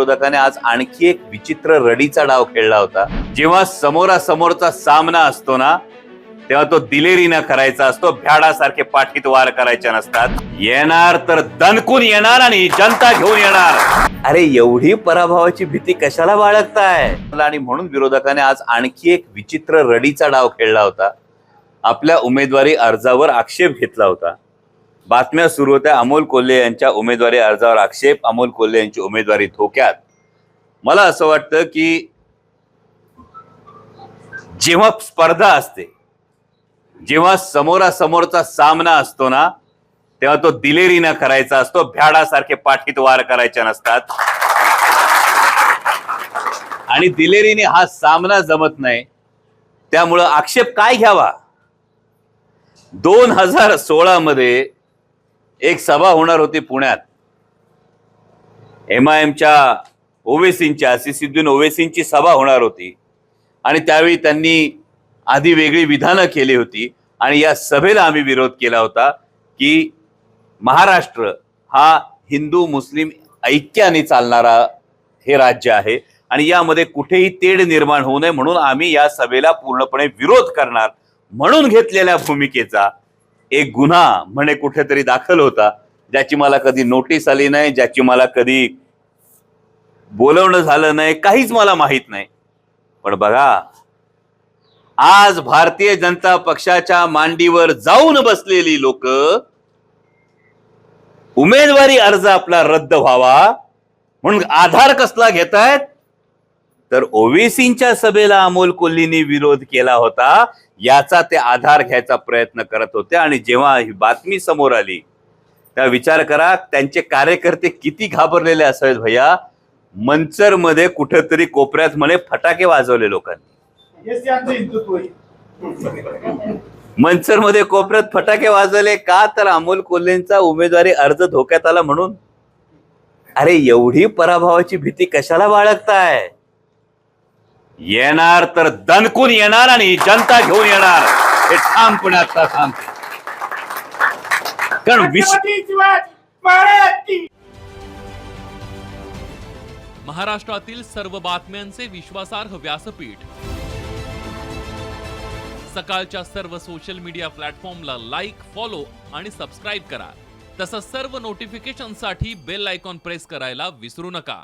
विरोधकाने आज आणखी एक विचित्र रडीचा डाव खेळला होता. जेव्हा समोरासमोरचा सामना असतो ना तेव्हा तो दिलेरीनं करायचा असतो भ्याडासारखे पाठीत वार करायचे नसतात. येणार तर दणकून येणार आणि जनता घेऊन येणार. अरे एवढी पराभवाची भीती कशाला बाळगताय? आणि म्हणून विरोधकाने आज आणखी एक विचित्र रडीचा डाव खेळला होता. आपल्या उमेदवारी अर्जावर आक्षेप घेतला होता. बातम्या सुरू होत्या अमोल कोल्हे यांच्या उमेदवारी अर्जावर आक्षेप. अमोल कोल्हे यांची उमेदवारी धोक्यात. मला असं वाटतं की जेव्हा स्पर्धा असते जेव्हा समोरासमोरचा सामना असतो ना तेव्हा तो दिलेरीनं करायचा असतो भ्याडासारखे पाठीत वार करायचे नसतात. आणि दिलेरीने हा सामना जमत नाही. त्यामुळं आक्षेप काय घ्यावा? दोन हजार सोळा मध्ये एक सभा होणार होती पुण्यात. एम आय एमच्या ओवेसींच्या असिसिद्दीन ओवेसींची सभा होणार होती. आणि त्यावेळी त्यांनी आधी वेगळी विधानं केली होती आणि या सभेला आम्ही विरोध केला होता की महाराष्ट्र हा हिंदू मुस्लिम ऐक्याने चालणारा हे राज्य आहे आणि यामध्ये कुठेही तेढ निर्माण होऊ नये म्हणून आम्ही या सभेला पूर्णपणे विरोध करणार म्हणून घेतलेल्या भूमिकेचा एक गुन्हा म्हणे कुठेतरी दाखल होता ज्याची मला कधी नोटीस आली नाही ज्याची मला कधी बोलवणं झालं नाही काहीच मला माहीत नाही. पण बघा आज भारतीय जनता पक्षाच्या मांडीवर जाऊन बसलेली लोक उमेदवारी अर्ज आपला रद्द व्हावा म्हणून आधार कसला घेतायत? तर ओवेसींच्या सभेला अमोल कोल्हेंनी विरोध केला होता याचा ते आधार घ्यायचा प्रयत्न करत होते. आणि जेव्हा ही बातमी समोर आली तेव्हा विचार करा त्यांचे कार्यकर्ते किती घाबरलेले असावेत भैया. मंचरमध्ये कुठेतरी कोपऱ्यात म्हणे फटाके वाजवले लोकांनी. हेच त्यांचं हिंदुत्व आहे मंचरमध्ये कोपऱ्यात फटाके वाजवले का? तर अमोल कोल्हेंचा उमेदवारी अर्ज धोक्यात आला म्हणून. अरे एवढी पराभवाची भीती कशाला बाळगताय? येणार तर दणकून येणार आणि जनता घेऊन येणार. हे ठामपणे आता सांगते कारण महाराष्ट्रातील सर्व बातम्यांचे विश्वासार्ह व्यासपीठ. सकाळच्या सर्व सोशल मीडिया प्लॅटफॉर्मला लाईक फॉलो आणि सबस्क्राईब करा. तसंच सर्व नोटिफिकेशनसाठी बेल आयकॉन प्रेस करायला विसरू नका.